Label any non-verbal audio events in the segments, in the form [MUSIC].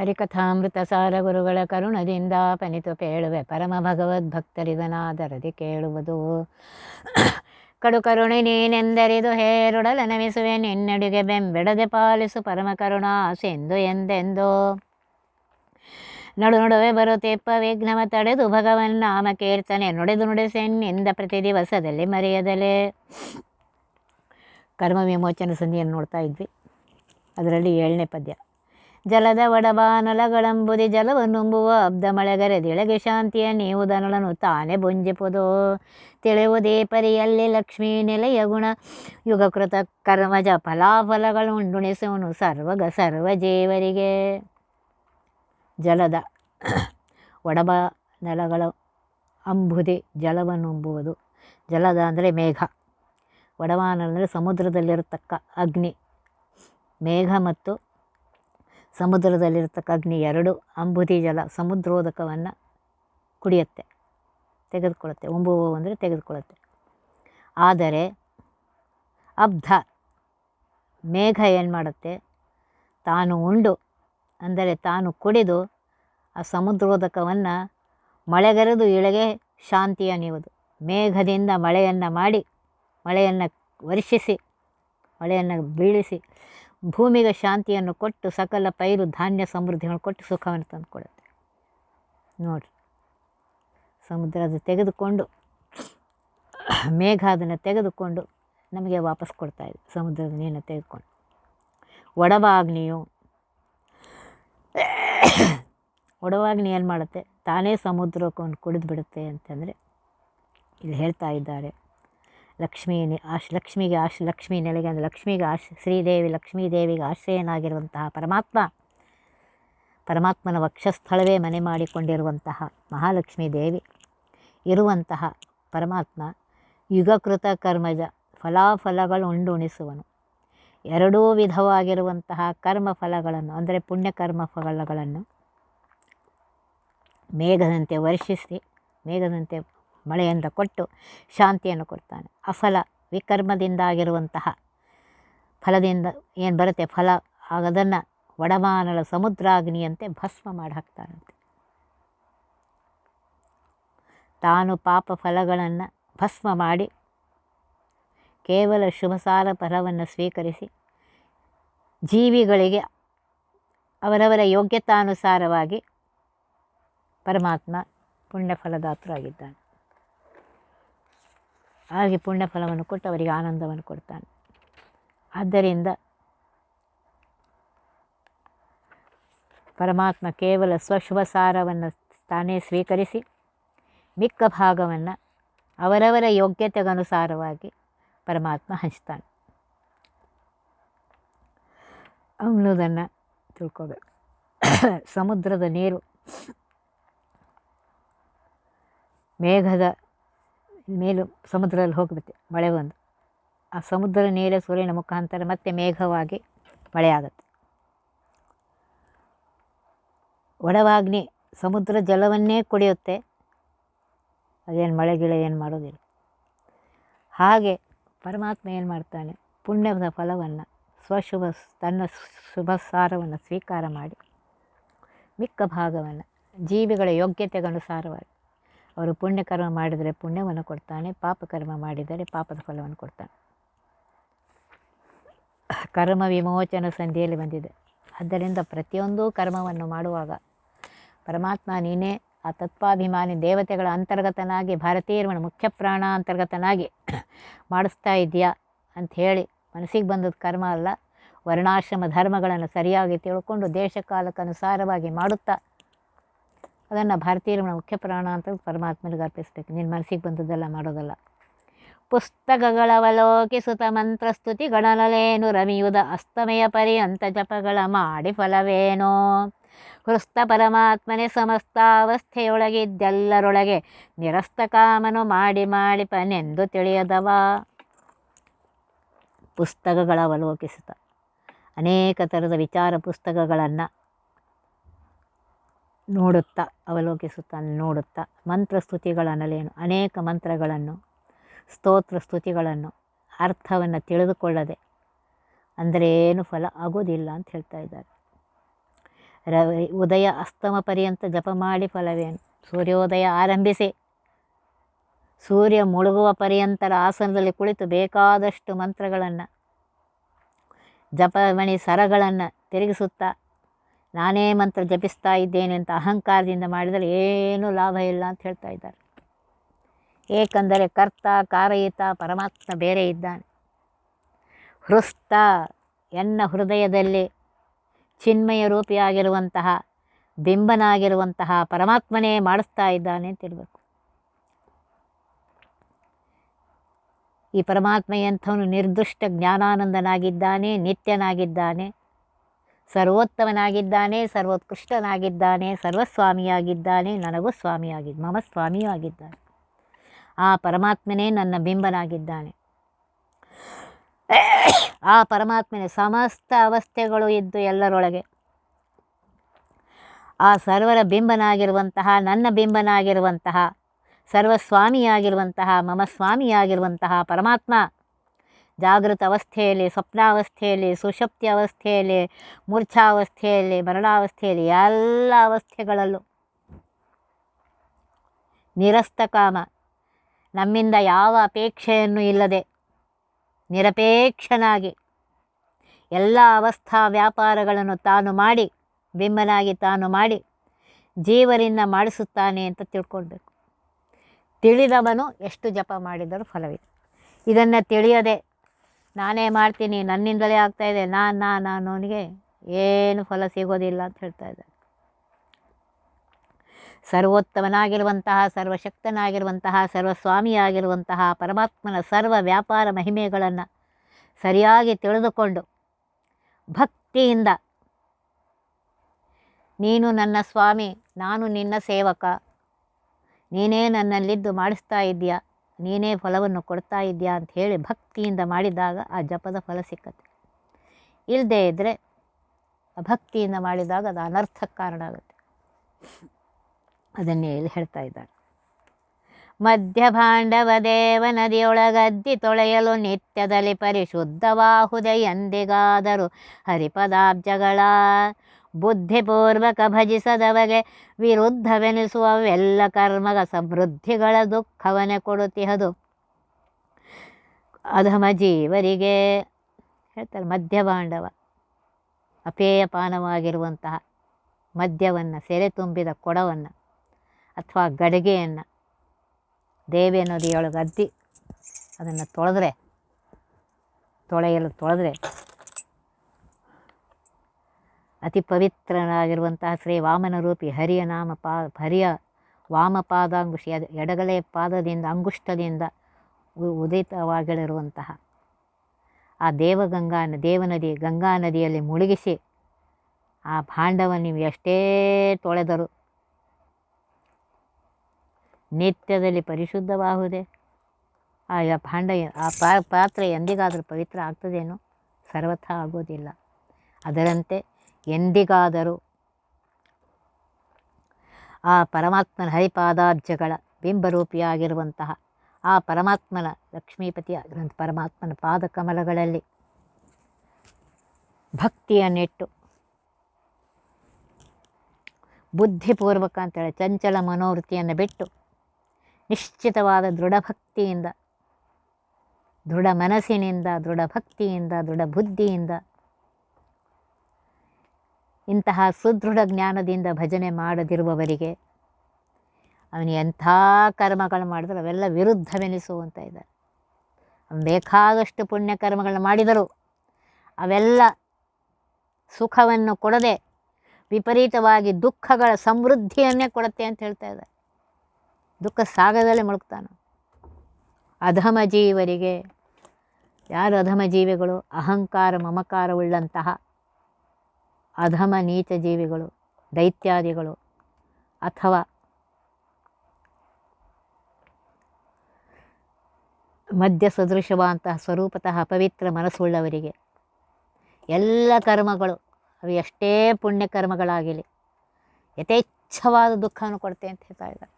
ಹರಿಕಥಾಮೃತ ಸಾರ ಗುರುಗಳ ಕರುಣದಿಂದ ಪನಿತು ಪೇಳುವೆ ಪರಮ ಭಗವದ್ಭಕ್ತರಿದನಾದರದಿ ಕೇಳುವುದು. ಕಡು ಕರುಣೆ ನೀನೆಂದರಿದು ಹೇರುಡಲ ನಮಿಸುವೆ ನಿನ್ನಡಿಗೆ ಬೆಂಬೆಡದೆ ಪಾಲಿಸು ಪರಮ ಕರುಣಾಸೆಂದು ಎಂದೆಂದು. ನಡು ನಡುವೆ ಬರುತ್ತಿಪ್ಪ ವಿಘ್ನವ ತಡೆದು ಭಗವನ್ ನಾಮ ಕೀರ್ತನೆ ನುಡಿದು ನುಡಿಸೆನ್ನಿಂದ ಪ್ರತಿ ದಿವಸದಲ್ಲಿ ಮರೆಯದಲೇ. ಕರ್ಮ ವಿಮೋಚನ ಸಂಧಿಯನ್ನು ನೋಡ್ತಾ ಇದ್ವಿ. ಅದರಲ್ಲಿ ಏಳನೇ ಪದ್ಯ. ಜಲದ ಒಡಬಾನಲಗಳಂಬುದಿ ಜಲವನ್ನುಂಬುವ ಅಬ್ದ ಮಳೆಗರೆದಿಳಗೆ ಶಾಂತಿಯ ನೀವು ದನಳನು ತಾನೇ ಬುಂಜಿಪುದು. ತಿಳಿಯುವುದೇ ಪರಿಯಲ್ಲಿ ಲಕ್ಷ್ಮೀ ನೆಲೆಯ ಗುಣ. ಯುಗಕೃತ ಕರ್ಮಜ ಫಲಾಫಲಗಳು ಉಂಡುಣಿಸುವನು ಸರ್ವಗ ಸರ್ವ ಜೀವರಿಗೆ ಜಲದ [COUGHS] ಒಡಬ ನೆಲಗಳ ಅಂಬುದಿ ಜಲವನ್ನುಂಬುವುದು ಜಲದ ಅಂದರೆ ಮೇಘ. ಒಡವಾನ ಅಂದರೆ ಸಮುದ್ರದಲ್ಲಿರತಕ್ಕ ಅಗ್ನಿ. ಮೇಘ ಮತ್ತು ಸಮುದ್ರದಲ್ಲಿರತಕ್ಕ ಅಗ್ನಿ ಎರಡು ಅಂಬುದಿ ಜಲ ಸಮುದ್ರೋದಕವನ್ನು ಕುಡಿಯುತ್ತೆ, ತೆಗೆದುಕೊಳ್ಳುತ್ತೆ, ಒಂಬುವು ಅಂದರೆ ತೆಗೆದುಕೊಳ್ಳುತ್ತೆ. ಆದರೆ ಅಬ್ಧ ಮೇಘ ಏನು ಮಾಡುತ್ತೆ? ತಾನು ಉಂಡು, ಅಂದರೆ ತಾನು ಕುಡಿದು ಆ ಸಮುದ್ರೋದಕವನ್ನು ಮಳೆಗರೆದು ಇಳೆಗೆ ಶಾಂತಿಯ ನೀವುದು ಮೇಘದಿಂದ ಮಳೆಯನ್ನು ಮಾಡಿ, ಮಳೆಯನ್ನು ವರ್ಷಿಸಿ ಮಳೆಯನ್ನು ಬೀಳಿಸಿ ಭೂಮಿಗೆ ಶಾಂತಿಯನ್ನು ಕೊಟ್ಟು ಸಕಲ ಪೈರು ಧಾನ್ಯ ಸಮೃದ್ಧಿಗಳನ್ನು ಕೊಟ್ಟು ಸುಖವನ್ನು ತಂದುಕೊಡುತ್ತೆ ನೋಡಿರಿ. ಸಮುದ್ರ ಅದು ತೆಗೆದುಕೊಂಡು ಮೇಘ ಅದನ್ನು ತೆಗೆದುಕೊಂಡು ನಮಗೆ ವಾಪಸ್ ಇದೆ. ಸಮುದ್ರದ ನೀರನ್ನು ತೆಗೆದುಕೊಂಡು. ಒಡವಾಗ್ನಿಯು, ಒಡವಾಗ್ನಿ ಏನು ಮಾಡುತ್ತೆ? ತಾನೇ ಸಮುದ್ರಕ್ಕೆ ಕುಡಿದು ಬಿಡುತ್ತೆ ಅಂತಂದರೆ ಇಲ್ಲಿ ಹೇಳ್ತಾ ಇದ್ದಾರೆ. ಲಕ್ಷ್ಮೀ ಆಶ್, ಲಕ್ಷ್ಮಿಗೆ ಆಶ್, ಲಕ್ಷ್ಮೀ ನೆಲೆಗೆ ಅಂದರೆ ಲಕ್ಷ್ಮಿಗೆ ಆಶ್, ಶ್ರೀದೇವಿ ಲಕ್ಷ್ಮೀ ದೇವಿಗೆ ಆಶ್ರಯನಾಗಿರುವಂತಹ ಪರಮಾತ್ಮ. ಪರಮಾತ್ಮನ ವಕ್ಷಸ್ಥಳವೇ ಮನೆ ಮಾಡಿಕೊಂಡಿರುವಂತಹ ಮಹಾಲಕ್ಷ್ಮೀ ದೇವಿ. ಇರುವಂತಹ ಪರಮಾತ್ಮ ಯುಗಕೃತ ಕರ್ಮಜ ಫಲಾಫಲಗಳು ಉಂಡುಣಿಸುವನು. ಎರಡೂ ವಿಧವಾಗಿರುವಂತಹ ಕರ್ಮ ಫಲಗಳನ್ನು ಅಂದರೆ ಪುಣ್ಯಕರ್ಮ ಫಲಗಳನ್ನು ಮೇಘದಂತೆ ವರ್ಷಿಸಿ, ಮೇಘದಂತೆ ಮಳೆಯಿಂದ ಕೊಟ್ಟು ಶಾಂತಿಯನ್ನು ಕೊಡ್ತಾನೆ. ಅಫಲ ವಿಕರ್ಮದಿಂದಾಗಿರುವಂತಹ ಫಲದಿಂದ ಏನು ಬರುತ್ತೆ? ಫಲ ಅದನ್ನು ಒಡಮಾನಳ ಸಮುದ್ರಾಗ್ನಿಯಂತೆ ಭಸ್ಮ ಮಾಡಿ ಹಾಕ್ತಾನಂತೆ. ತಾನು ಪಾಪ ಫಲಗಳನ್ನು ಭಸ್ಮ ಮಾಡಿ ಕೇವಲ ಶುಭಸಾರ ಫಲವನ್ನು ಸ್ವೀಕರಿಸಿ ಜೀವಿಗಳಿಗೆ ಅವರವರ ಯೋಗ್ಯತಾನುಸಾರವಾಗಿ ಪರಮಾತ್ಮ ಪುಣ್ಯಫಲದಾತರಾಗಿದ್ದಾನೆ. ಹಾಗೆ ಪುಣ್ಯಫಲವನ್ನು ಕೊಟ್ಟು ಅವರಿಗೆ ಆನಂದವನ್ನು ಕೊಡ್ತಾನೆ. ಆದ್ದರಿಂದ ಪರಮಾತ್ಮ ಕೇವಲ ಸ್ವಶುಭ ಸಾರವನ್ನು ತಾನೇ ಸ್ವೀಕರಿಸಿ, ಮಿಕ್ಕ ಭಾಗವನ್ನು ಅವರವರ ಯೋಗ್ಯತೆಗನುಸಾರವಾಗಿ ಪರಮಾತ್ಮ ಹಂಚ್ತಾನೆ. ಅನ್ನೋದನ್ನು ತಿಳ್ಕೋಬೇಕು. ಸಮುದ್ರದ ನೀರು, ಮೇಘದ ಮೇಲು ಸಮುದ್ರದಲ್ಲಿ ಹೋಗ್ಬಿಡುತ್ತೆ ಮಳೆ ಬಂದು. ಆ ಸಮುದ್ರ ನೀರ ಸೂರ್ಯನ ಮುಖಾಂತರ ಮತ್ತೆ ಮೇಘವಾಗಿ ಮಳೆಯಾಗತ್ತೆ ಒಡವಾಗ್ನಿ ಸಮುದ್ರ ಜಲವನ್ನೇ ಕುಡಿಯುತ್ತೆ. ಅದೇನು ಮಳೆ ಗಿಳೆ ಏನು ಮಾಡೋದಿಲ್ಲ. ಹಾಗೆ ಪರಮಾತ್ಮ ಏನು ಮಾಡ್ತಾನೆ? ಪುಣ್ಯದ ಫಲವನ್ನು, ಸ್ವಶುಭ, ತನ್ನ ಶುಭ ಸಾರವನ್ನು ಸ್ವೀಕಾರ ಮಾಡಿ, ಮಿಕ್ಕ ಭಾಗವನ್ನು, ಜೀವಿಗಳ ಯೋಗ್ಯತೆಗನುಸಾರವಾಗಿ ಅವರು ಪುಣ್ಯಕರ್ಮ ಮಾಡಿದರೆ ಪುಣ್ಯವನ್ನು ಕೊಡ್ತಾನೆ ಪಾಪಕರ್ಮ ಮಾಡಿದರೆ ಪಾಪದ ಫಲವನ್ನು ಕೊಡ್ತಾನೆ. ಕರ್ಮ ವಿಮೋಚನ ಸಂಧಿಯಲ್ಲಿ ಬಂದಿದೆ. ಆದ್ದರಿಂದ ಪ್ರತಿಯೊಂದು ಕರ್ಮವನ್ನು ಮಾಡುವಾಗ ಪರಮಾತ್ಮ ನೀನೇ ಆ ತತ್ವಾಭಿಮಾನಿ ದೇವತೆಗಳ ಅಂತರ್ಗತನಾಗಿ ಭಾರತೀಯರ ಮುಖ್ಯ ಪ್ರಾಣ ಅಂತರ್ಗತನಾಗಿ ಮಾಡಿಸ್ತಾ ಇದೆಯಾ ಅಂಥೇಳಿ ಮನಸ್ಸಿಗೆ ಬಂದದ್ದು ಕರ್ಮ ಅಲ್ಲ. ವರ್ಣಾಶ್ರಮ ಧರ್ಮಗಳನ್ನು ಸರಿಯಾಗಿ ತಿಳ್ಕೊಂಡು ದೇಶಕಾಲಕ್ಕನುಸಾರವಾಗಿ ಮಾಡುತ್ತಾ ಅದನ್ನು ಭಾರತೀಯರು ಮುಖ್ಯ ಪ್ರಾಣ ಅಂತ ಪರಮಾತ್ಮನಿಗೆ ಅರ್ಪಿಸ್ಬೇಕು. ನಿನ್ನ ಮನಸ್ಸಿಗೆ ಬಂದದ್ದೆಲ್ಲ ಮಾಡೋದಲ್ಲ. ಪುಸ್ತಕಗಳವಲೋಕಿಸುತ ಮಂತ್ರಸ್ತುತಿ ಗಣನಲೇನು ರಮಿಯುದ ಅಸ್ತಮಯ ಪರ್ಯಂತ ಜಪಗಳ ಮಾಡಿ ಫಲವೇನೋ? ಹೃಸ್ತ ಪರಮಾತ್ಮನೇ ಸಮಸ್ತಾವಸ್ಥೆಯೊಳಗಿದ್ದೆಲ್ಲರೊಳಗೆ ನಿರಸ್ತ ಕಾಮನು ಮಾಡಿ ಮಾಡಿಪನೆಂದು ತಿಳಿಯದವ. ಪುಸ್ತಕಗಳ ಅವಲೋಕಿಸುತ್ತ ಅನೇಕ ಥರದ ವಿಚಾರ ಪುಸ್ತಕಗಳನ್ನು ನೋಡುತ್ತಾ ಅವಲೋಕಿಸುತ್ತಾ ನೋಡುತ್ತಾ. ಮಂತ್ರ ಸ್ತುತಿಗಳನ್ನಲೇನು ಅನೇಕ ಮಂತ್ರಗಳನ್ನು, ಸ್ತೋತ್ರ ಸ್ತುತಿಗಳನ್ನು ಅರ್ಥವನ್ನು ತಿಳಿದುಕೊಳ್ಳದೆ ಅಂದರೆ ಏನು ಫಲ ಆಗೋದಿಲ್ಲ ಅಂತ ಹೇಳ್ತಾ ಇದ್ದಾರೆ. ರವಿ, ಉದಯ ಅಸ್ತಮ ಪರ್ಯಂತ ಜಪ ಮಾಡಿ ಫಲವೇನು? ಸೂರ್ಯೋದಯ ಆರಂಭಿಸಿ. ಸೂರ್ಯ ಮುಳುಗುವ ಪರ್ಯಂತರ ಆಸನದಲ್ಲಿ ಕುಳಿತು ಬೇಕಾದಷ್ಟು ಮಂತ್ರಗಳನ್ನು ಜಪಮಣಿ ಸರಗಳನ್ನು ತಿರುಗಿಸುತ್ತಾ ನಾನೇ ಮಂತ್ರ ಜಪಿಸ್ತಾ ಇದ್ದೇನೆ ಅಂತ ಅಹಂಕಾರದಿಂದ ಮಾಡಿದರೆ ಏನೂ ಲಾಭ ಇಲ್ಲ ಅಂತ ಹೇಳ್ತಾ ಇದ್ದಾರೆ. ಏಕೆಂದರೆ ಕರ್ತ, ಕಾರಯಿತ, ಪರಮಾತ್ಮ ಬೇರೆ ಇದ್ದಾನೆ. ಹೃಸ್ತ ಎನ್ನ ಹೃದಯದಲ್ಲಿ ಚಿನ್ಮಯ ರೂಪಿಯಾಗಿರುವಂತಹ, ಬಿಂಬನಾಗಿರುವಂತಹ ಪರಮಾತ್ಮನೇ ಮಾಡಿಸ್ತಾ ಇದ್ದಾನೆ ಅಂತಿರಬೇಕು ಈ ಪರಮಾತ್ಮ ಎಂಥವನು ನಿರ್ದುಷ್ಟ ಜ್ಞಾನಾನಂದನಾಗಿದ್ದಾನೆ, ನಿತ್ಯನಾಗಿದ್ದಾನೆ. ಸರ್ವೋತ್ತಮನಾಗಿದ್ದಾನೆ, ಸರ್ವೋತ್ಕೃಷ್ಟನಾಗಿದ್ದಾನೆ, ಸರ್ವಸ್ವಾಮಿಯಾಗಿದ್ದಾನೆ, ನನಗೂ ಸ್ವಾಮಿಯಾಗಿದ್ದ ಮಮ ಸ್ವಾಮಿಯೂ ಆಗಿದ್ದಾನೆ. ಆ ಪರಮಾತ್ಮನೇ ನನ್ನ ಬಿಂಬನಾಗಿದ್ದಾನೆ. ಆ ಪರಮಾತ್ಮನೇ ಸಮಸ್ತ ಅವಸ್ಥೆಗಳು ಇದ್ದು ಎಲ್ಲರೊಳಗೆ. ಆ ಸರ್ವರ ಬಿಂಬನಾಗಿರುವಂತಹ, ನನ್ನ ಬಿಂಬನಾಗಿರುವಂತಹ, ಸರ್ವಸ್ವಾಮಿಯಾಗಿರುವಂತಹ, ಮಮ ಸ್ವಾಮಿಯಾಗಿರುವಂತಹ ಪರಮಾತ್ಮ ಜಾಗೃತ ಅವಸ್ಥೆಯಲ್ಲಿ, ಸ್ವಪ್ನಾವಸ್ಥೆಯಲ್ಲಿ, ಸುಶಕ್ತಿ ಅವಸ್ಥೆಯಲ್ಲಿ, ಮೂರ್ಛಾವಸ್ಥೆಯಲ್ಲಿ, ಮರಣಾವಸ್ಥೆಯಲ್ಲಿ, ಎಲ್ಲ ಅವಸ್ಥೆಗಳಲ್ಲೂ. ನಿರಸ್ತಕಾಮ ನಮ್ಮಿಂದ ಯಾವ ಅಪೇಕ್ಷೆಯನ್ನು ಇಲ್ಲದೆ, ನಿರಪೇಕ್ಷನಾಗಿ ಎಲ್ಲ ಅವಸ್ಥಾ ವ್ಯಾಪಾರಗಳನ್ನು ತಾನು ಮಾಡಿ ಬಿಂಬನಾಗಿ ತಾನು ಮಾಡಿ, ಜೀವರಿಂದ ಮಾಡಿಸುತ್ತಾನೆ ಅಂತ ತಿಳ್ಕೊಳ್ಬೇಕು. ತಿಳಿದವನು ಎಷ್ಟು ಜಪ ಮಾಡಿದರೂ ಫಲವಿದೆ ಇದನ್ನು ತಿಳಿಯದೆ ನಾನೇ ಮಾಡ್ತೀನಿ, ನನ್ನಿಂದಲೇ ಆಗ್ತಾಯಿದೆ ನಾನು ನಾನು ಅನ್ನೋನಿಗೆ ಏನು ಫಲ ಸಿಗೋದಿಲ್ಲ ಅಂತ ಹೇಳ್ತಾ ಇದ್ದಾರೆ ಸರ್ವೋತ್ತಮನಾಗಿರುವಂತಹ, ಸರ್ವಶಕ್ತನಾಗಿರುವಂತಹ, ಸರ್ವಸ್ವಾಮಿಯಾಗಿರುವಂತಹ ಪರಮಾತ್ಮನ ಸರ್ವ ವ್ಯಾಪಾರ ಮಹಿಮೆಗಳನ್ನು ಸರಿಯಾಗಿ ತಿಳಿದುಕೊಂಡು ಭಕ್ತಿಯಿಂದ ನೀನು ನನ್ನ ಸ್ವಾಮಿ, ನಾನು ನಿನ್ನ ಸೇವಕ, ನೀನೇ ನನ್ನಲ್ಲಿದ್ದು ಮಾಡಿಸ್ತಾ ಇದೆಯಾ ನೀನೇ ಫಲವನ್ನು ಕೊಡ್ತಾ ಇದೆಯಾ ಅಂತ ಹೇಳಿ ಭಕ್ತಿಯಿಂದ ಮಾಡಿದಾಗ ಆ ಜಪದ ಫಲ ಸಿಕ್ಕತ್ತೆ. ಇಲ್ಲದೇ ಇದ್ದರೆ ಭಕ್ತಿಯಿಂದ ಮಾಡಿದಾಗ ಅದು ಅನರ್ಥಕ್ಕೆ ಕಾರಣ ಆಗುತ್ತೆ. ಅದನ್ನೇ ಇಲ್ಲಿ ಹೇಳ್ತಾ ಇದ್ದಾರೆ ಮಧ್ಯ ಭಾಂಡವ ದೇವ ನದಿಯೊಳಗದ್ದಿ ತೊಳೆಯಲು ನಿತ್ಯದಲ್ಲಿ ಪರಿಶುದ್ಧವಾಹುದೆ ಎಂದಿಗಾದರೂ ಹರಿಪದಾಬ್ಜಗಳ ಬುದ್ಧಿಪೂರ್ವಕ ಭಜಿಸದವಗೆ ವಿರುದ್ಧವೆನಿಸುವವೆಲ್ಲ ಕರ್ಮಗ ಸಮೃದ್ಧಿಗಳ ದುಃಖವನೆ ಕೊಡುತ್ತಿಹದು. ಅಧಮ ಜೀವರಿಗೆ ಹೇಳ್ತಾರೆ ಮದ್ಯಭಾಂಡವ ಅಪೇಯಪಾನವಾಗಿರುವಂತಹ ಮದ್ಯವನ್ನು, ಸೆರೆ ತುಂಬಿದ ಕೊಡವನ್ನು ಅಥವಾ ಗಡಿಗೆಯನ್ನು, ದೇವಿ ನದಿಯೊಳಗದ್ದಿ ಅದನ್ನು ತೊಳೆದ್ರೆ, ತೊಳೆಯಲು ತೊಳೆದ್ರೆ ಅತಿ ಪವಿತ್ರನಾಗಿರುವಂತಹ ಶ್ರೀ ವಾಮನ ರೂಪಿ ಹರಿಯ ನಾಮ ಪಾ, ಹರಿಯ ವಾಮಪಾದಾಂಗುಷಿ ಎಡ ಎಡಗಲೆ ಪಾದದಿಂದ, ಅಂಗುಷ್ಟದಿಂದ ಉದಿತವಾಗಿರುವಂತಹ ಆ ದೇವಗಂಗಾ ದೇವನದಿ, ಗಂಗಾ ನದಿಯಲ್ಲಿ ಮುಳುಗಿಸಿ ಆ ಭಾಂಡವ ನೀವು ಎಷ್ಟೇ ತೊಳೆದರು ನಿತ್ಯದಲ್ಲಿ ಪರಿಶುದ್ಧವಾಗುವುದೇ. ಆ ಭಾಂಡ, ಆ ಪಾತ್ರೆ ಎಂದಿಗಾದರೂ ಪವಿತ್ರ ಆಗ್ತದೇನೋ ಸರ್ವಥ ಆಗೋದಿಲ್ಲ. ಅದರಂತೆ ಎಂದಿಗಾದರೂ. ಆ ಪರಮಾತ್ಮನ ಹರಿಪಾದಾಬ್ಜಗಳ ಬಿಂಬರೂಪಿಯಾಗಿರುವಂತಹ ಆ ಪರಮಾತ್ಮನ ಲಕ್ಷ್ಮೀಪತಿಯಾಗಿರುವಂಥ ಪರಮಾತ್ಮನ ಪಾದಕಮಲಗಳಲ್ಲಿ ಭಕ್ತಿಯನ್ನಿಟ್ಟು ಬುದ್ಧಿಪೂರ್ವಕ ಅಂತೇಳಿ ಚಂಚಲ ಮನೋವೃತ್ತಿಯನ್ನು ಬಿಟ್ಟು ನಿಶ್ಚಿತವಾದ ದೃಢ ಭಕ್ತಿಯಿಂದ ದೃಢ ಮನಸ್ಸಿನಿಂದ ದೃಢ ಭಕ್ತಿಯಿಂದ ದೃಢ ಬುದ್ಧಿಯಿಂದ ಇಂತಹ ಸುದೃಢ ಜ್ಞಾನದಿಂದ ಭಜನೆ ಮಾಡದಿರುವವರಿಗೆ ಅವನು ಎಂಥ ಕರ್ಮಗಳು ಮಾಡಿದ್ರು ಅವೆಲ್ಲ ವಿರುದ್ಧವೆನಿಸುವಂತ ಇದ್ದಾರೆ. ಅವನು ಬೇಕಾದಷ್ಟು ಪುಣ್ಯ ಕರ್ಮಗಳನ್ನು ಮಾಡಿದರು ಅವೆಲ್ಲ ಸುಖವನ್ನು ಕೊಡದೆ ವಿಪರೀತವಾಗಿ ದುಃಖಗಳ ಸಮೃದ್ಧಿಯನ್ನೇ ಕೊಡುತ್ತೆ ಅಂತ ಹೇಳ್ತಾ ಇದ್ದಾರೆ. ದುಃಖ ಸಾಗರದಲ್ಲೇ ಮುಳುಗ್ತಾನೆ. ಅಧಮ ಜೀವರಿಗೆ ಯಾರು ಅಧಮ ಜೀವಿಗಳು? ಅಹಂಕಾರ ಮಮಕಾರವುಳ್ಳಂತಹ ಅಧಮ ನೀಚ ಜೀವಿಗಳು, ದೈತ್ಯಾದಿಗಳು ಅಥವಾ ಮಧ್ಯ ಸದೃಶವಾದಂತಹ ಸ್ವರೂಪತಃ ಅಪವಿತ್ರ ಮನಸ್ಸುಳ್ಳವರಿಗೆ ಎಲ್ಲ ಕರ್ಮಗಳು ಅವು ಎಷ್ಟೇ ಪುಣ್ಯ ಕರ್ಮಗಳಾಗಲಿ ಯಥೇಚ್ಛವಾದ ದುಃಖವನ್ನು ಕೊಡ್ತೆ ಅಂತ ಹೇಳ್ತಾ ಇದ್ದಾರೆ.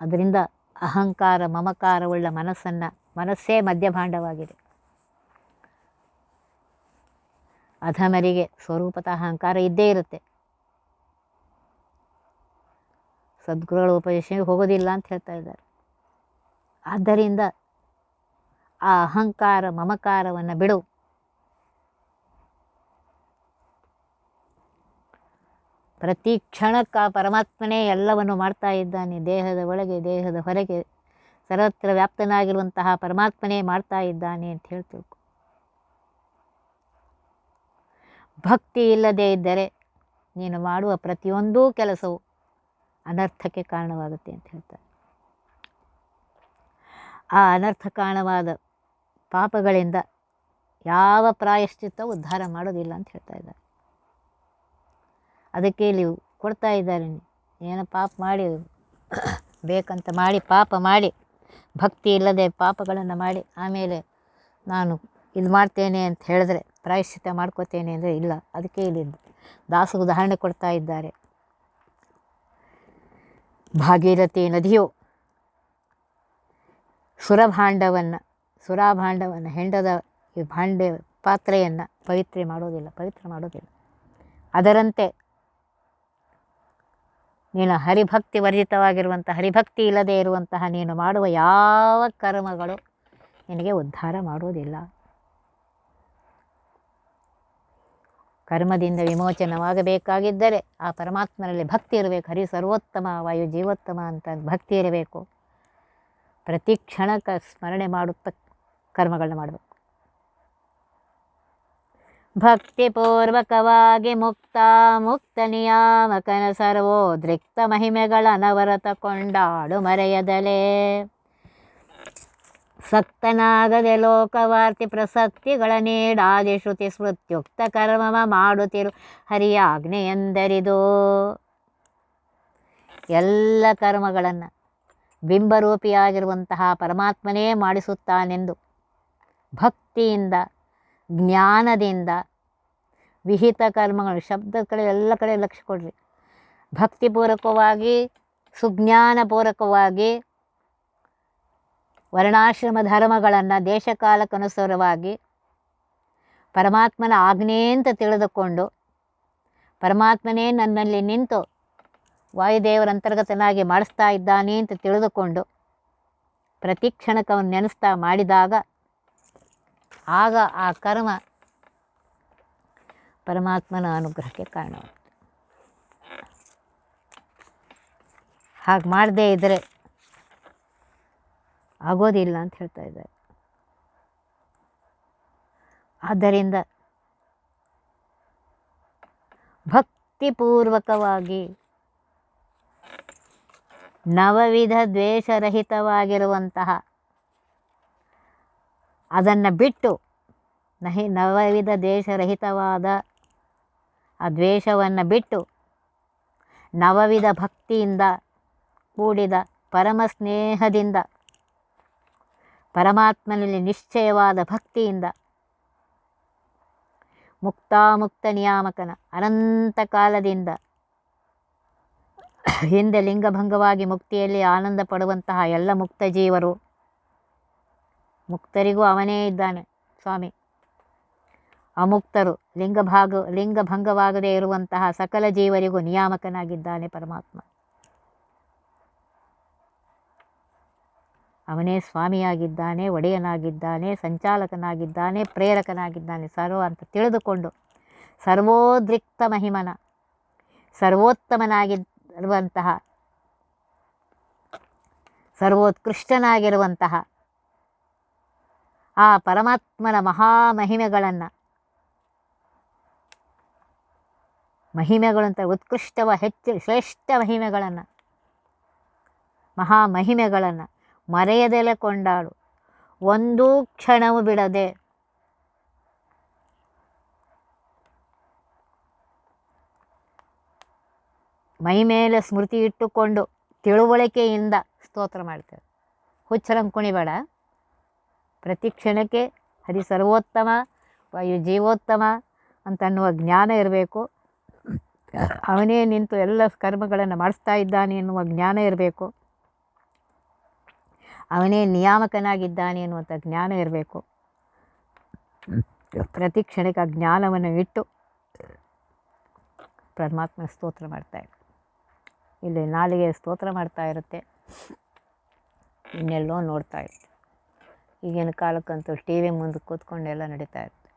ಅದರಿಂದ ಅಹಂಕಾರ, ಮಮಕಾರವುಳ್ಳ ಮನಸ್ಸನ್ನು ಮನಸ್ಸೇ ಮಧ್ಯಭಾಂಡವಾಗಿದೆ ಅಧಮರಿಗೆ ಸ್ವರೂಪತಃ ಅಹಂಕಾರ ಇದ್ದೇ ಇರುತ್ತೆ. ಸದ್ಗುರುಗಳ ಉಪದೇಶಕ್ಕೆ ಹೋಗೋದಿಲ್ಲ ಅಂತ ಹೇಳ್ತಾ ಇದ್ದಾರೆ. ಆದ್ದರಿಂದ ಆ ಅಹಂಕಾರ, ಮಮಕಾರವನ್ನು ಬಿಡು. ಪ್ರತಿ ಕ್ಷಣಕ್ಕೆ ಪರಮಾತ್ಮನೇ ಎಲ್ಲವನ್ನು ಮಾಡ್ತಾ ಇದ್ದಾನೆ. ದೇಹದ ಒಳಗೆ, ದೇಹದ ಹೊರಗೆ, ಸರ್ವತ್ರ ವ್ಯಾಪ್ತನಾಗಿರುವಂತಹ ಪರಮಾತ್ಮನೇ ಮಾಡ್ತಾ ಇದ್ದಾನೆ ಅಂತ ಹೇಳ್ತಿಳ್ಕೊ ಭಕ್ತಿ ಇಲ್ಲದೇ ಇದ್ದರೆ ನೀನು ಮಾಡುವ ಪ್ರತಿಯೊಂದೂ ಕೆಲಸವು ಅನರ್ಥಕ್ಕೆ ಕಾರಣವಾಗುತ್ತೆ ಅಂತ ಹೇಳ್ತಾರೆ. ಆ ಅನರ್ಥ ಕಾರಣವಾದ ಪಾಪಗಳಿಂದ ಯಾವ ಪ್ರಾಯಶ್ಚಿತ್ತ ಉದ್ಧಾರ ಮಾಡೋದಿಲ್ಲ ಅಂತ ಹೇಳ್ತಾ ಇದ್ದಾರೆ. ಅದಕ್ಕೆ ಇಲ್ಲಿ ಕೊಡ್ತಾ ಇದ್ದಾರೆ ಏನೋ ಪಾಪ ಮಾಡಿ, ಬೇಕಂತ ಮಾಡಿ, ಪಾಪ ಮಾಡಿ, ಭಕ್ತಿ ಇಲ್ಲದೆ ಪಾಪಗಳನ್ನು ಮಾಡಿ, ಆಮೇಲೆ ನಾನು ಇದು ಮಾಡ್ತೇನೆ ಅಂತ ಹೇಳಿದ್ರೆ ಪ್ರಾಯಶ್ಚಿತ್ತ ಮಾಡ್ಕೋತೇನೆ ಅಂದರೆ ಇಲ್ಲ, ಅದಕ್ಕೆ ಇಲ್ಲಿ ದಾಸ ಉದಾಹರಣೆ ಕೊಡ್ತಾ ಇದ್ದಾರೆ. ಭಾಗೀರಥಿ ನದಿಯು ಸುರಭಾಂಡವನ್ನು, ಸುರಾಭಾಂಡವನ್ನು ಹೆಂಡದ ಈ ಭಾಂಡೆ ಪಾತ್ರೆಯನ್ನು ಪವಿತ್ರ ಮಾಡೋದಿಲ್ಲ ಪವಿತ್ರ ಮಾಡೋದಿಲ್ಲ. ಅದರಂತೆ ನೀನು ಹರಿಭಕ್ತಿ ವರ್ಜಿತವಾಗಿರುವಂಥ ಹರಿಭಕ್ತಿ ಇಲ್ಲದೆ ಇರುವಂತಹ ನೀನು ಮಾಡುವ ಯಾವ ಕರ್ಮಗಳು ನಿನಗೆ ಉದ್ಧಾರ ಮಾಡುವುದಿಲ್ಲ ಕರ್ಮದಿಂದ ವಿಮೋಚನವಾಗಬೇಕಾಗಿದ್ದರೆ ಆ ಪರಮಾತ್ಮನಲ್ಲಿ ಭಕ್ತಿ ಇರಬೇಕು. ಹರಿ ಸರ್ವೋತ್ತಮ, ವಾಯು ಜೀವೋತ್ತಮ ಅಂತ ಭಕ್ತಿ ಇರಬೇಕು. ಪ್ರತಿ ಕ್ಷಣಕ್ಕೆ ಸ್ಮರಣೆ ಮಾಡುತ್ತ ಕರ್ಮಗಳನ್ನ ಮಾಡಬೇಕು. ಭಕ್ತಿಪೂರ್ವಕವಾಗಿ ಮುಕ್ತ ಮುಕ್ತ ನಿಯಾಮಕನ ಸರ್ವೋದ್ರಿಕ್ತ ಮಹಿಮೆಗಳ ಅನವರತ ಕೊಂಡಾಡು ಮರೆಯದಲೇ. ಸಕ್ತನಾಗದೆ ಲೋಕವಾರ್ತಿ ಪ್ರಸಕ್ತಿಗಳ ನೀಡಾದಿ ಶ್ರುತಿ ಸ್ಮೃತ್ಯುಕ್ತ ಕರ್ಮವ ಮಾಡುತ್ತಿರು. ಹರಿಯ ಎಂದರಿದು. ಎಲ್ಲ ಕರ್ಮಗಳನ್ನು ಬಿಂಬರೂಪಿಯಾಗಿರುವಂತಹ ಪರಮಾತ್ಮನೇ ಮಾಡಿಸುತ್ತಾನೆಂದು ಭಕ್ತಿಯಿಂದ, ಜ್ಞಾನದಿಂದ, ವಿಹಿತ ಕರ್ಮಗಳು, ಶಬ್ದ ಕಡೆ, ಎಲ್ಲ ಕಡೆ ಲಕ್ಷ್ಯ ಕೊಡ್ರಿ. ಭಕ್ತಿಪೂರ್ವಕವಾಗಿ ಸುಜ್ಞಾನಪೂರ್ವಕವಾಗಿ ವರ್ಣಾಶ್ರಮ ಧರ್ಮಗಳನ್ನು ದೇಶಕಾಲಕ್ಕನುಸಾರವಾಗಿ ಪರಮಾತ್ಮನ ಆಜ್ಞೆ ಅಂತ ತಿಳಿದುಕೊಂಡು ಪರಮಾತ್ಮನೇ ನನ್ನಲ್ಲಿ ನಿಂತು ವಾಯುದೇವರ ಅಂತರ್ಗತನಾಗಿ ಮಾಡಿಸ್ತಾ ಇದ್ದಾನೆ ಅಂತ ತಿಳಿದುಕೊಂಡು ಪ್ರತಿ ಕ್ಷಣಕವನ್ನು ನೆನೆಸ್ತಾ ಮಾಡಿದಾಗ ಆಗ ಆ ಕರ್ಮ ಪರಮಾತ್ಮನ ಅನುಗ್ರಹಕ್ಕೆ ಕಾರಣವಾಗುತ್ತೆ ಹಾಗೆ ಮಾಡದೇ ಇದ್ದರೆ ಆಗೋದಿಲ್ಲ ಅಂತ ಹೇಳ್ತಾ ಇದ್ದಾರೆ. ಆದ್ದರಿಂದ ಭಕ್ತಿಪೂರ್ವಕವಾಗಿ ನವವಿಧ ದ್ವೇಷರಹಿತವಾಗಿರುವಂತಹ ಅದನ್ನು ಬಿಟ್ಟು ನಹಿ ನವವಿಧ ದ್ವೇಷರಹಿತವಾದ ಆ ದ್ವೇಷವನ್ನು ಬಿಟ್ಟು ನವವಿಧ ಭಕ್ತಿಯಿಂದ ಕೂಡಿದ ಪರಮ ಸ್ನೇಹದಿಂದ ಪರಮಾತ್ಮನಲ್ಲಿ ನಿಶ್ಚಯವಾದ ಭಕ್ತಿಯಿಂದ. ಮುಕ್ತಾಮುಕ್ತ ನಿಯಾಮಕನ ಅನಂತ ಕಾಲದಿಂದ. ಹಿಂದೆ ಲಿಂಗಭಂಗವಾಗಿ ಮುಕ್ತಿಯಲ್ಲಿ ಆನಂದ ಪಡುವಂತಹ ಎಲ್ಲ ಮುಕ್ತ ಜೀವರು. ಮುಕ್ತರಿಗೂ ಅವನೇ ಇದ್ದಾನೆ ಸ್ವಾಮಿ. ಅಮುಕ್ತರು ಲಿಂಗಭಾಗ, ಲಿಂಗಭಂಗವಾಗದೇ ಇರುವಂತಹ ಸಕಲ ಜೀವರಿಗೂ ನಿಯಾಮಕನಾಗಿದ್ದಾನೆ ಪರಮಾತ್ಮ. ಅವನೇ ಸ್ವಾಮಿಯಾಗಿದ್ದಾನೆ, ಒಡೆಯನಾಗಿದ್ದಾನೆ, ಸಂಚಾಲಕನಾಗಿದ್ದಾನೆ, ಪ್ರೇರಕನಾಗಿದ್ದಾನೆ, ಸರ್ವ ಅಂತ ತಿಳಿದುಕೊಂಡು ಸರ್ವೋದ್ರಿಕ್ತ ಮಹಿಮನ, ಸರ್ವೋತ್ತಮನಾಗಿರುವಂತಹ, ಸರ್ವೋತ್ಕೃಷ್ಟನಾಗಿರುವಂತಹ ಆ ಪರಮಾತ್ಮನ ಮಹಾಮಹಿಮೆಗಳನ್ನು ಮಹಿಮೆಗಳಂತ ಉತ್ಕೃಷ್ಟವ ಹೆಚ್ಚು ಶ್ರೇಷ್ಠ ಮಹಿಮೆಗಳನ್ನು, ಮಹಾಮಹಿಮೆಗಳನ್ನು ಮರೆಯದೆಲೆ ಕೊಂಡಾಳು. ಒಂದೂ ಕ್ಷಣವು ಬಿಡದೆ ಮೈ ಮೇಲೆ ಸ್ಮೃತಿ ಇಟ್ಟುಕೊಂಡು ತಿಳುವಳಿಕೆಯಿಂದ ಸ್ತೋತ್ರ ಮಾಡ್ತೇವೆ. ಹುಚ್ಚರಂ ಕುಣಿಬೇಡ. ಪ್ರತಿ ಕ್ಷಣಕ್ಕೆ ಹರಿ ಸರ್ವೋತ್ತಮ, ವಾಯು ಜೀವೋತ್ತಮ ಅಂತನ್ನುವ ಜ್ಞಾನ ಇರಬೇಕು. ಅವನೇ ನಿಂತು ಎಲ್ಲ ಕರ್ಮಗಳನ್ನು ಮಾಡಿಸ್ತಾ ಇದ್ದಾನೆ ಎನ್ನುವ ಜ್ಞಾನ ಇರಬೇಕು. ಅವನೇ ನಿಯಾಮಕನಾಗಿದ್ದಾನೆ ಅನ್ನುವಂಥ ಜ್ಞಾನ ಇರಬೇಕು. ಪ್ರತಿ ಕ್ಷಣಕ್ಕೆ ಆ ಜ್ಞಾನವನ್ನು ಇಟ್ಟು ಪರಮಾತ್ಮನ ಸ್ತೋತ್ರ ಮಾಡ್ತಾ ಇರು. ಇಲ್ಲಿ ನಾಲಿಗೆ ಸ್ತೋತ್ರ ಮಾಡ್ತಾ ಇರುತ್ತೆ. ಇನ್ನೆಲ್ಲೋ ನೋಡ್ತಾ ಇರುತ್ತೆ ಈಗಿನ ಕಾಲಕ್ಕಂತೂ ಟಿ ವಿ ಮುಂದೆ ಕೂತ್ಕೊಂಡೆಲ್ಲ ನಡೀತಾ ಇರುತ್ತೆ.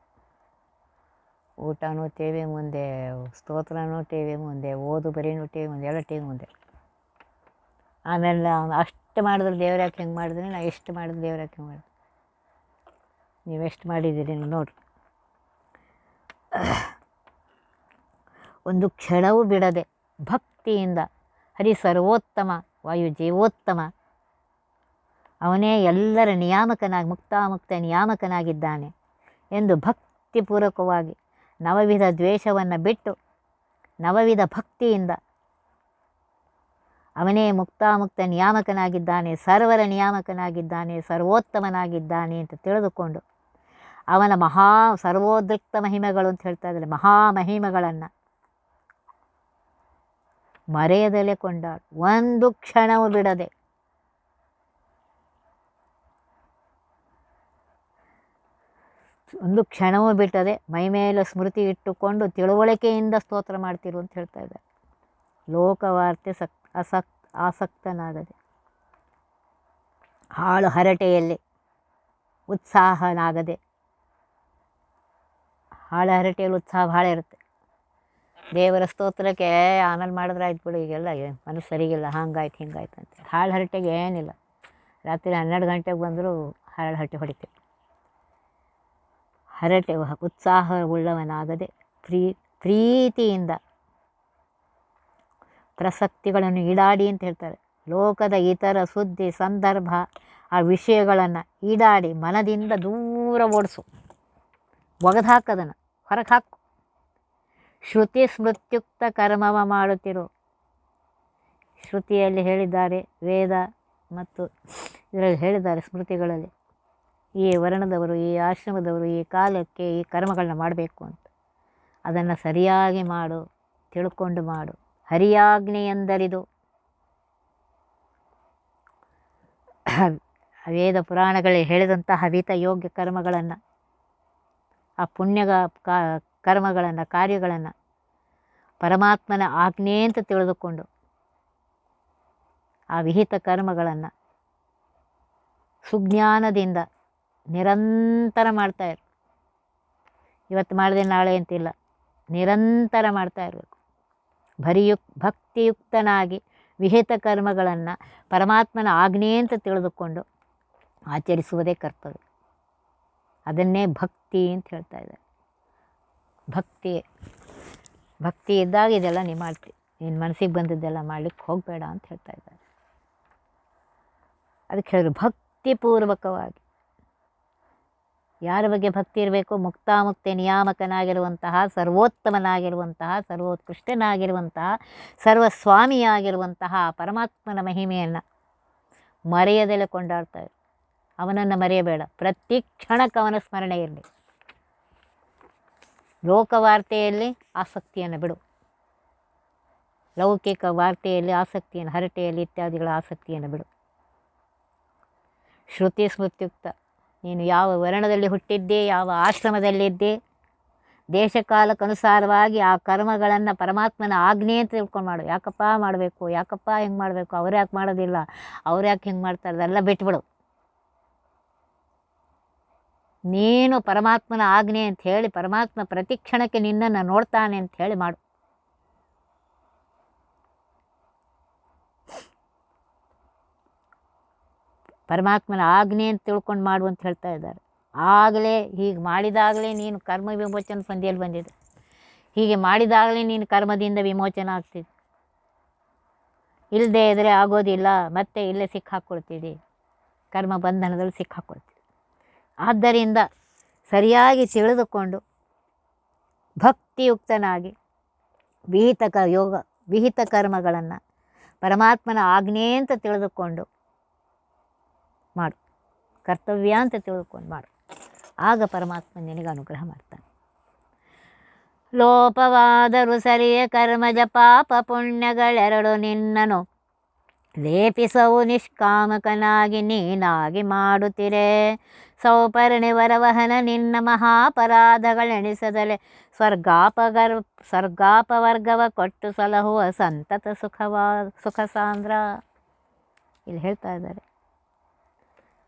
ಊಟನೂ ಟಿ ವಿ ಮುಂದೆ ಸ್ತೋತ್ರನೂ ಟಿ ವಿ ಮುಂದೆ ಓದು ಬರೀನೂ ಟಿ ವಿ ಮುಂದೆ ಎಲ್ಲ ಟಿ ವಿ ಮುಂದೆ. ಆಮೇಲೆ ಅಷ್ಟು ಮಾಡಿದ್ರೆ ದೇವ್ರು ಯಾಕೆ ಹೆಂಗೆ ಮಾಡಿದ್ರೆ? ನಾ ಎಷ್ಟು ಮಾಡಿದ್ರೆ ದೇವ್ರು ಯಾಕೆ ಹೆಂಗೆ ಮಾಡಿದೆ ನೀವೆಷ್ಟು ಮಾಡಿದ್ದೀರಿ ನೋಡ್ರಿ. ಒಂದು ಕ್ಷಣವೂ ಬಿಡದೆ ಭಕ್ತಿಯಿಂದ ಹರಿ ಸರ್ವೋತ್ತಮ ವಾಯು ಜೀವೋತ್ತಮ. ಅವನೇ ಎಲ್ಲರ ನಿಯಾಮಕನಾಗಿ ಮುಕ್ತಾಮುಕ್ತ ನಿಯಾಮಕನಾಗಿದ್ದಾನೆ ಎಂದು ಭಕ್ತಿಪೂರ್ವಕವಾಗಿ ನವವಿಧ ದ್ವೇಷವನ್ನು ಬಿಟ್ಟು ನವವಿಧ ಭಕ್ತಿಯಿಂದ ಅವನೇ ಮುಕ್ತಾಮುಕ್ತ ನಿಯಾಮಕನಾಗಿದ್ದಾನೆ, ಸರ್ವರ ನಿಯಾಮಕನಾಗಿದ್ದಾನೆ, ಸರ್ವೋತ್ತಮನಾಗಿದ್ದಾನೆ ಅಂತ ತಿಳಿದುಕೊಂಡು ಅವನ ಮಹಾ ಸರ್ವೋದ್ರಿಕ್ತ ಮಹಿಮೆಗಳು ಅಂತ ಹೇಳ್ತಾ ಇದ್ದಾರೆ, ಮಹಾ ಮಹಿಮೆಗಳನ್ನು ಮರೆಯದಲ್ಲೇ ಕೊಂಡಾಡು ಒಂದು ಕ್ಷಣವೂ ಬಿಡದೆ ಒಂದು ಕ್ಷಣವೂ ಬಿಟ್ಟದೆ ಮೈಮೇಲೆ ಸ್ಮೃತಿ ಇಟ್ಟುಕೊಂಡು ತಿಳುವಳಿಕೆಯಿಂದ ಸ್ತೋತ್ರ ಮಾಡ್ತಿರು ಅಂತ ಹೇಳ್ತಾ ಇದ್ದಾರೆ. ಲೋಕವಾರ್ತೆ ಸಕ್ ಅಸಕ್ ಆಸಕ್ತನಾಗದೆ. ಹಾಳು ಹರಟೆಯಲ್ಲಿ ಉತ್ಸಾಹನಾಗದೆ. ಹಾಳು ಹರಟೆಯಲ್ಲಿ ಉತ್ಸಾಹ ಭಾಳ ಇರುತ್ತೆ. ದೇವರ ಸ್ತೋತ್ರಕ್ಕೆ ಆಮೇಲೆ ಮಾಡಿದ್ರೆ ಆಯ್ತು ಬಿಡು, ಈಗೆಲ್ಲ ಮನಸ್ಸು ಸರಿಗಿಲ್ಲ, ಹಂಗಾಯ್ತು, ಹಿಂಗಾಯ್ತು ಅಂತ. ಹಾಳು ಹರಟೆಗೆ ಏನಿಲ್ಲ. ರಾತ್ರಿ ಹನ್ನೆರಡು ಗಂಟೆಗೆ ಬಂದರೂ ಹಾಳು ಹರಟೆ ಹೊಡಿತೀವಿ. ಹರಟೆ, ಉತ್ಸಾಹವುಳ್ಳವನಾಗದೆ, ಪ್ರೀ, ಪ್ರೀತಿಯಿಂದ ಪ್ರಸಕ್ತಿಗಳನ್ನು ಈಡಾಡಿ ಅಂತ ಹೇಳ್ತಾರೆ. ಲೋಕದ ಇತರ ಸುದ್ದಿ, ಸಂದರ್ಭ, ಆ ವಿಷಯಗಳನ್ನು ಈಡಾಡಿ ಮನದಿಂದ ದೂರ ಓಡಿಸು. ಒಗೆದಾಕದನ್ನು ಹೊರಗೆ ಹಾಕು. ಶ್ರುತಿ ಸ್ಮೃತ್ಯುಕ್ತ ಕರ್ಮವ ಮಾಡುತ್ತಿರು. ಶ್ರುತಿಯಲ್ಲಿ ಹೇಳಿದ್ದಾರೆ ವೇದ ಮತ್ತು ಇದರಲ್ಲಿ ಹೇಳಿದ್ದಾರೆ ಸ್ಮೃತಿಗಳಲ್ಲಿ. ಈ ವರ್ಣದವರು, ಈ ಆಶ್ರಮದವರು, ಈ ಕಾಲಕ್ಕೆ ಈ ಕರ್ಮಗಳನ್ನ ಮಾಡಬೇಕು ಅಂತ. ಅದನ್ನು ಸರಿಯಾಗಿ ಮಾಡು, ತಿಳ್ಕೊಂಡು ಮಾಡು. ಹರಿಯಾಜ್ಞೆ ಎಂದರಿದು ವೇದ ಪುರಾಣಗಳಲ್ಲಿ ಹೇಳಿದಂತಹ ಹವಿತ ಯೋಗ್ಯ ಕರ್ಮಗಳನ್ನು, ಆ ಪುಣ್ಯಗ ಕರ್ಮಗಳನ್ನು, ಕಾರ್ಯಗಳನ್ನು ಪರಮಾತ್ಮನ ಆಜ್ಞೆ ಅಂತ ತಿಳಿದುಕೊಂಡು ಆ ವಿಹಿತ ಕರ್ಮಗಳನ್ನು ಸುಜ್ಞಾನದಿಂದ ನಿರಂತರ ಮಾಡ್ತಾ ಇರು. ಇವತ್ತು ಮಾಡಿದೆ ನಾಳೆ ಅಂತಿಲ್ಲ, ನಿರಂತರ ಮಾಡ್ತಾ ಇರಬೇಕು. ಭರಿಯುಕ್ ಭಕ್ತಿಯುಕ್ತನಾಗಿ ವಿಹಿತ ಕರ್ಮಗಳನ್ನು ಪರಮಾತ್ಮನ ಆಜ್ಞೆ ಅಂತ ತಿಳಿದುಕೊಂಡು ಆಚರಿಸುವುದೇ ಕರ್ತವ್ಯ. ಅದನ್ನೇ ಭಕ್ತಿ ಅಂತ ಹೇಳ್ತಾ ಇದ್ದಾರೆ. ಭಕ್ತಿ ಭಕ್ತಿ ಇದ್ದಾಗ ಇದೆಲ್ಲ ನೀ ಮಾಡ್ತಿ ನಿನ್ನ ಮನಸ್ಸಿಗೆ ಬಂದಿದ್ದೆಲ್ಲ ಮಾಡ್ಲಿಕ್ಕೆ ಹೋಗಬೇಡ ಅಂತ ಹೇಳ್ತಾ ಇದ್ದಾರೆ. ಅದಕ್ಕೆ ಹೇಳಿದ್ರು ಭಕ್ತಿಪೂರ್ವಕವಾಗಿ. ಯಾರ ಬಗ್ಗೆ ಭಕ್ತಿ ಇರಬೇಕು? ಮುಕ್ತಾಮುಕ್ತಿ ನಿಯಾಮಕನಾಗಿರುವಂತಹ, ಸರ್ವೋತ್ತಮನಾಗಿರುವಂತಹ, ಸರ್ವೋತ್ಕೃಷ್ಟನಾಗಿರುವಂತಹ, ಸರ್ವಸ್ವಾಮಿಯಾಗಿರುವಂತಹ ಪರಮಾತ್ಮನ ಮಹಿಮೆಯನ್ನು ಮರೆಯದೆಲೆ ಕೊಂಡಾಡ್ತಾರೆ. ಅವನನ್ನು ಮರೆಯಬೇಡ. ಪ್ರತಿ ಕ್ಷಣಕ್ಕೆ ಅವನ ಸ್ಮರಣೆ ಇರಲಿ. ಲೋಕವಾರ್ತೆಯಲ್ಲಿ ಆಸಕ್ತಿಯನ್ನು ಬಿಡು. ಲೌಕಿಕ ವಾರ್ತೆಯಲ್ಲಿ ಆಸಕ್ತಿಯನ್ನು, ಹರಟೆಯಲ್ಲಿ ಇತ್ಯಾದಿಗಳ ಆಸಕ್ತಿಯನ್ನು ಬಿಡು. ಶ್ರುತಿ ಸ್ಮೃತ್ಯುಕ್ತ. ನೀನು ಯಾವ ವರ್ಣದಲ್ಲಿ ಹುಟ್ಟಿದ್ದೆ, ಯಾವ ಆಶ್ರಮದಲ್ಲಿದ್ದೆ? ದೇಶಕಾಲಕ್ಕನುಸಾರವಾಗಿ ಆ ಕರ್ಮಗಳನ್ನು ಪರಮಾತ್ಮನ ಆಜ್ಞೆ ಅಂತ ತಿಳ್ಕೊಂಡು ಮಾಡು. ಯಾಕಪ್ಪ ಮಾಡಬೇಕು? ಯಾಕಪ್ಪ ಹೆಂಗೆ ಮಾಡಬೇಕು? ಅವ್ರು ಯಾಕೆ ಮಾಡೋದಿಲ್ಲ? ಅವ್ರು ಯಾಕೆ ಹೆಂಗೆ ಮಾಡ್ತಾರೆ? ಅದೆಲ್ಲ ಬಿಟ್ಬಿಡು. ನೀನು ಪರಮಾತ್ಮನ ಆಜ್ಞೆ ಅಂತ ಹೇಳಿ, ಪರಮಾತ್ಮ ಪ್ರತಿ ಕ್ಷಣಕ್ಕೆ ನಿನ್ನನ್ನು ನೋಡ್ತಾನೆ ಅಂತ ಹೇಳಿ ಮಾಡು. ಪರಮಾತ್ಮನ ಆಜ್ಞೆ ಅಂತ ತಿಳ್ಕೊಂಡು ಮಾಡು ಅಂತ ಹೇಳ್ತಾ ಇದ್ದಾರೆ. ಆಗಲೇ ಹೀಗೆ ಮಾಡಿದಾಗಲೇ ನೀನು ಕರ್ಮ ವಿಮೋಚನ ಸಂಧಿಯಲ್ಲಿ ಬಂದಿದೆ ಹೀಗೆ ಮಾಡಿದಾಗಲೇ ನೀನು ಕರ್ಮದಿಂದ ವಿಮೋಚನೆ ಆಗ್ತಿದೆ ಇಲ್ಲದೇ ಇದ್ದರೆ ಆಗೋದಿಲ್ಲ, ಮತ್ತೆ ಇಲ್ಲೇ ಸಿಕ್ಕಾಕ್ಕೊಳ್ತೀವಿ ಕರ್ಮ ಬಂಧನದಲ್ಲಿ ಸಿಕ್ಕಾಕ್ಕೊಳ್ತೀವಿ ಆದ್ದರಿಂದ ಸರಿಯಾಗಿ ತಿಳಿದುಕೊಂಡು ಭಕ್ತಿಯುಕ್ತನಾಗಿ ವಿಹಿತ ಕ ಯೋಗ, ವಿಹಿತ ಕರ್ಮಗಳನ್ನು ಪರಮಾತ್ಮನ ಆಜ್ಞೆ ಅಂತ ತಿಳಿದುಕೊಂಡು ಮಾಡು. ಕರ್ತವ್ಯ ಅಂತ ತಿಳ್ಕೊಂಡು ಮಾಡು. ಆಗ ಪರಮಾತ್ಮ ನಿನಗೆ ಅನುಗ್ರಹ ಮಾಡ್ತಾನೆ. ಲೋಪವಾದರೂ ಸರಿಯ ಕರ್ಮಜ ಪಾಪ ಪುಣ್ಯಗಳೆರಡು ನಿನ್ನನು. ಲೇಪಿಸವು ನಿಷ್ಕಾಮಕನಾಗಿ ನೀನಾಗಿ ಮಾಡುತ್ತಿರೆ. ಸೌಪರ್ಣಿ ವರವಹನ ನಿನ್ನ ಮಹಾಪರಾಧಗಳೆಣಿಸದಲೆ ಸ್ವರ್ಗಾಪಗರ್, ಸ್ವರ್ಗಾಪವರ್ಗವ ಕೊಟ್ಟು ಸಲಹುವ ಸಂತತ ಸುಖವಾ ಸುಖ ಸಾಂದ್ರ ಇಲ್ಲಿ ಹೇಳ್ತಾ ಇದ್ದಾರೆ.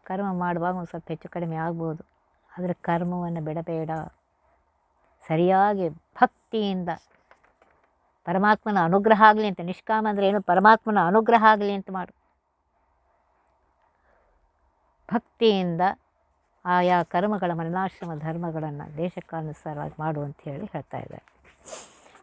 ಕರ್ಮ ಮಾಡುವಾಗ ಒಂದು ಸ್ವಲ್ಪ ಹೆಚ್ಚು ಕಡಿಮೆ ಆಗ್ಬೋದು. ಆದರೆ ಕರ್ಮವನ್ನು ಬಿಡಬೇಡ. ಸರಿಯಾಗಿ ಭಕ್ತಿಯಿಂದ ಪರಮಾತ್ಮನ ಅನುಗ್ರಹ ಆಗಲಿ ಅಂತ, ನಿಷ್ಕಾಮ ಅಂದರೆ ಏನು? ಪರಮಾತ್ಮನ ಅನುಗ್ರಹ ಆಗಲಿ ಅಂತ ಮಾಡು. ಭಕ್ತಿಯಿಂದ ಆಯಾ ಕರ್ಮಗಳ ಮರಣಾಶ್ರಮ ಧರ್ಮಗಳನ್ನು ದೇಶಕ್ಕಾನುಸಾರವಾಗಿ ಮಾಡು ಅಂತ ಹೇಳಿ ಹೇಳ್ತಾ ಇದ್ದಾರೆ.